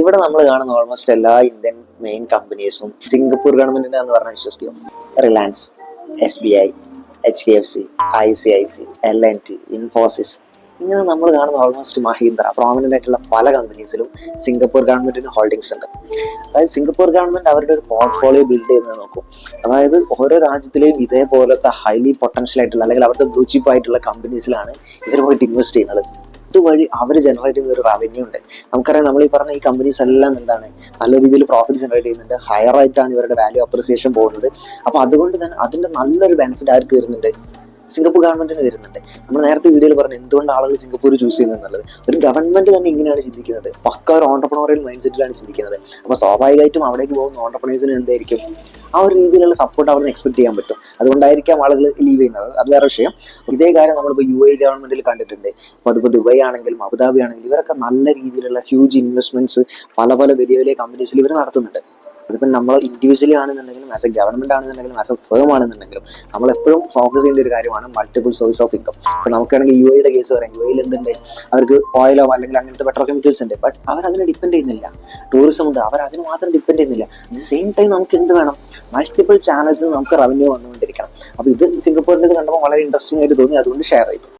ഇവിടെ നമ്മൾ കാണുന്ന ഓൾമോസ്റ്റ് എല്ലാ ഇന്ത്യൻ മെയിൻ കമ്പനീസും സിംഗപ്പൂർ ഗവൺമെന്റിന്റെ എന്ന് പറഞ്ഞാൽ വിശ്വസിക്കും. Reliance S B I H D F C I C I C L N T Infosys ഇങ്ങനെ നമ്മൾ കാണുന്ന ഓൾമോസ്റ്റ് മഹീന്ദ്ര പ്രോമിനന്റ് ആയിട്ടുള്ള പല കമ്പനീസിലും സിംഗപ്പൂർ ഗവൺമെന്റിന് ഹോൾഡിങ്സ് ഉണ്ട്. അതായത് സിംഗപ്പൂർ ഗവൺമെന്റ് അവരുടെ ഒരു പോർട്ട്ഫോളിയോ ബിൽഡ് ചെയ്യുന്നത് നോക്കും. അതായത് ഓരോ രാജ്യത്തിലെയും ഇതേപോലത്തെ ഹൈലി പൊട്ടൻഷ്യൽ ആയിട്ടുള്ള അല്ലെങ്കിൽ അവരുടെ ബ്ലൂ ചിപ്പ് ആയിട്ടുള്ള കമ്പനീസിലാണ് ഇവർ പോയിട്ട് ഇൻവെസ്റ്റ് ചെയ്യുന്നത്. ഇതുവഴി അവർ ജനറേറ്റ് ചെയ്യുന്ന ഒരു റവന്യൂ ഉണ്ട്. നമുക്കറിയാം നമ്മൾ ഈ പറഞ്ഞ ഈ കമ്പനീസ് എല്ലാം എന്താണ്? നല്ല രീതിയിൽ പ്രോഫിറ്റ് ജനറേറ്റ് ചെയ്യുന്നുണ്ട്. ഹയർ ആയിട്ടാണ് ഇവരുടെ വാല്യൂ അപ്രിസിയേഷൻ പോകുന്നത്. അപ്പൊ അതുകൊണ്ട് തന്നെ അതിന്റെ നല്ലൊരു ബെനിഫിറ്റ് ആർക്ക് വരുന്നുണ്ട് സിംഗപ്പൂർ ഗവൺമെന്റിന് വരുന്നുണ്ട്. നമ്മൾ നേരത്തെ വീഡിയോയിൽ പറഞ്ഞു എന്തുകൊണ്ട് ആളുകൾ സിംഗപ്പൂർ ചൂസ് ചെയ്യുന്നത് എന്നുള്ളത്. ഒരു ഗവൺമെന്റ് തന്നെ ഇങ്ങനെയാണ് ചിന്തിക്കുന്നത്. പക്ക ഒരു ഓണ്ടർപ്രണോറിയൽ മൈൻഡ് സെറ്റിലാണ് ചിന്തിക്കുന്നത്. അപ്പൊ സ്വാഭാവികമായിട്ടും അവിടേക്ക് പോകുന്ന ഓണ്ടർപ്രണേഴ്സിന് എന്തായിരിക്കും? ആ ഒരു രീതിയിലുള്ള സപ്പോർട്ട് അവിടെ എക്സ്പെക്ട് ചെയ്യാൻ പറ്റും. അതുകൊണ്ടായിരിക്കാം ആളുകൾ ലീവ് ചെയ്യുന്നത്. അത് വേറെ വിഷയം. ഇതേ കാര്യം നമ്മളിപ്പോൾ യു എ ഗവൺമെന്റിൽ കണ്ടിട്ടുണ്ട്. അപ്പോൾ അതിപ്പോൾ ദുബായ് ആണെങ്കിലും അബുദാബി ആണെങ്കിലും ഇവരൊക്കെ നല്ല രീതിയിലുള്ള ഹ്യൂജ് ഇൻവെസ്റ്റ്മെന്റ്സ് പല പല വലിയ വലിയ കമ്പനീസിൽ ഇവർ നടത്തുന്നുണ്ട്. അതിപ്പോൾ നമ്മൾ ഇൻഡിവിജ്വലി ആണെന്നുണ്ടെങ്കിലും ആസ് എ ഗവൺമെന്റ് ആണെന്നുണ്ടെങ്കിലും ആസ് എ ഫേം ആണെന്നുണ്ടെങ്കിലും നമ്മൾ എപ്പോഴും ഫോക്കസ് ചെയ്യേണ്ട ഒരു കാര്യമാണ് മൾട്ടിപ്പിൾ സോഴ്സ് ഓഫ് ഇൻകം ഇപ്പോൾ നമുക്കാണെങ്കിൽ യു എയുടെ കേസ് പറയാം. യു എയിൽ എന്തുണ്ട്? അവർക്ക് ഓയിലോ അല്ലെങ്കിൽ അങ്ങനത്തെ പെട്രോ കെമിക്കൽസ് ഉണ്ട്. ബട്ട് അവർ അതിനെ ഡിപ്പെൻഡ് ചെയ്യുന്നില്ല. ടൂറിസം ഉണ്ട്. അവർ അതിന് മാത്രം ഡിപ്പെൻഡ് ചെയ്യുന്നില്ല. അറ്റ് സെയിം ടൈം നമുക്ക് എന്ത് വേണം? മൾട്ടിപ്പിൾ ചാനൽസ് നമുക്ക് റവന്യൂ വന്നുകൊണ്ടിരിക്കണം. അപ്പോൾ ഇത് സിംഗപ്പൂരിന്റെ കണ്ടപ്പോൾ വളരെ ഇൻട്രസ്റ്റിംഗ് ആയിട്ട് തോന്നി. അതുകൊണ്ട് ഷെയർ ചെയ്തു